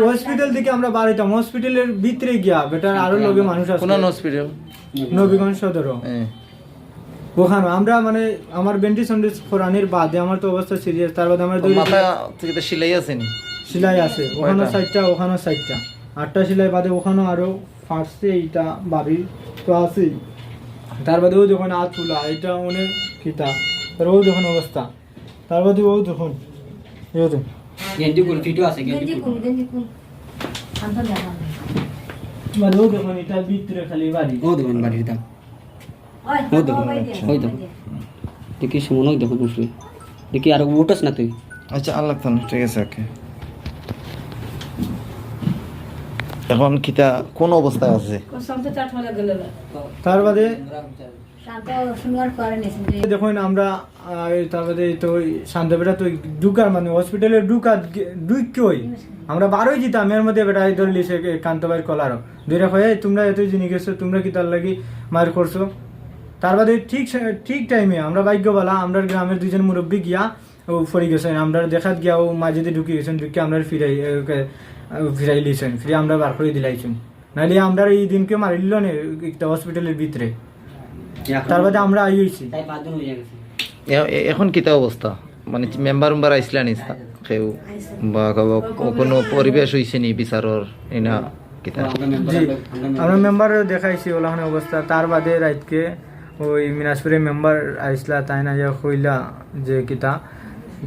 Hospital থেকে আমরা বাড়িতাম হসপিটালের ভিতরে গিয়া বেটার আরও লোকে মানুষ আছে। কোন হসপিটাল নবীগঞ্জ সদর ওখানে আমরা মানে আমার বেন্টি সন্ডিস ফোরানির বাদে আমার তো অবস্থা সিরিয়াস তার বাদে আমার দুই মাথা থেকে তো সিলাই আছে নি? সেলাই আছে। ওখানে? সাইডটা ওখানে সাইডটা আটটা সেলাই বাদে ওখানে আরও ফাটছে এইটা বাড়ি তো আছে তার বাদে ও যখন হাত তুলা এটা অনেক খিতা তার ও যখন অবস্থা। তার বাদে ও যখন এই। গেঞ্জি ফিটও আছে গেঞ্জি গেঞ্জি আনতে দেখা মানে ও যখন এটা ভিতরে খালি বাড়ি ও দোকান বাড়ির দাম ও দেখুন, ওই দেখুন। দেখি সুমন ওই দেখুন বসবে দেখি আর উঠোস না তুই আচ্ছা লাগতো ঠিক আছে ওকে এখন কিতা কোন অবস্থায় আছে তার বাদে শান্ত দেখুন আমরা আহ, এই তার বাদে তো ঢুকার মানে হসপিটালে ঢুকার ঢুকই আমরা বারোই যেতাম এর মধ্যে বেটা ধরলি সে কান্ত ভাইয়ের কলারও দুইটা হয়ে তোমরা এতই জিনিস গেছো তোমরা কি তার লাগি মার করছ? তার বাদে ঠিক ঠিক টাইমে আমরা ভাগ্যবালা আমরা গ্রামের দুজন মুরব্বী গিয়া ও ফরি গেছেন। আমরা দেখাত গিয়া ও মাঝেতে ঢুকি গেছেন ঢুকে আমরা ফিরাই ফিরাই লিছেন ফিরে আমরা বার করে দিলাইছেন। নাহলে আমরা এই দিনকে মারিল না হসপিটালের ভিতরে। তার বাদে আমরা আই হয়েছি এখন কিতা অবস্থা? মানে মেম্বার মেম্বার আইসলা নি কেউ? বা কাবা- কোনো পরিবেশ হয়েছে নি বিচারর? এনা কিতা? আমরা মেম্বার দেখাইছি ওলাখানে অবস্থা। তার বাদে রাইতকে ওই মিনাজপুরে মেম্বার আইসলা তাই না যে কইলা যে কিতা।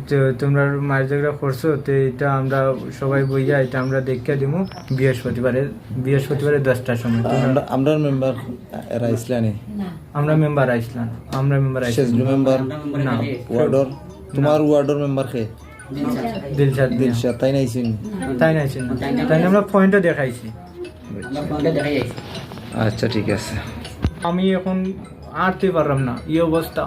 যে তোমরা মায়ের জায়গা করছ তো এটা আমরা সবাই বইয়া এটা আমরা দেখে দিমু বৃহস্পতিবারে বৃহস্পতিবারে দশটার সময়। আমরা মেম্বার এরা আইসলা আমরা মেম্বার আইসলাম আমরা মেম্বার আইসলাম। মেম্বার না। ওয়ার্ডর তোমার ওয়ার্ডর মেম্বার কে? দিলশাদ দিয়া। দিলশা তাই নাইছেন তাই না তাই না আমরা পয়েন্টও দেখাইছি। আচ্ছা ঠিক আছে। আমি এখন আটতে পারলাম না এই অবস্থা।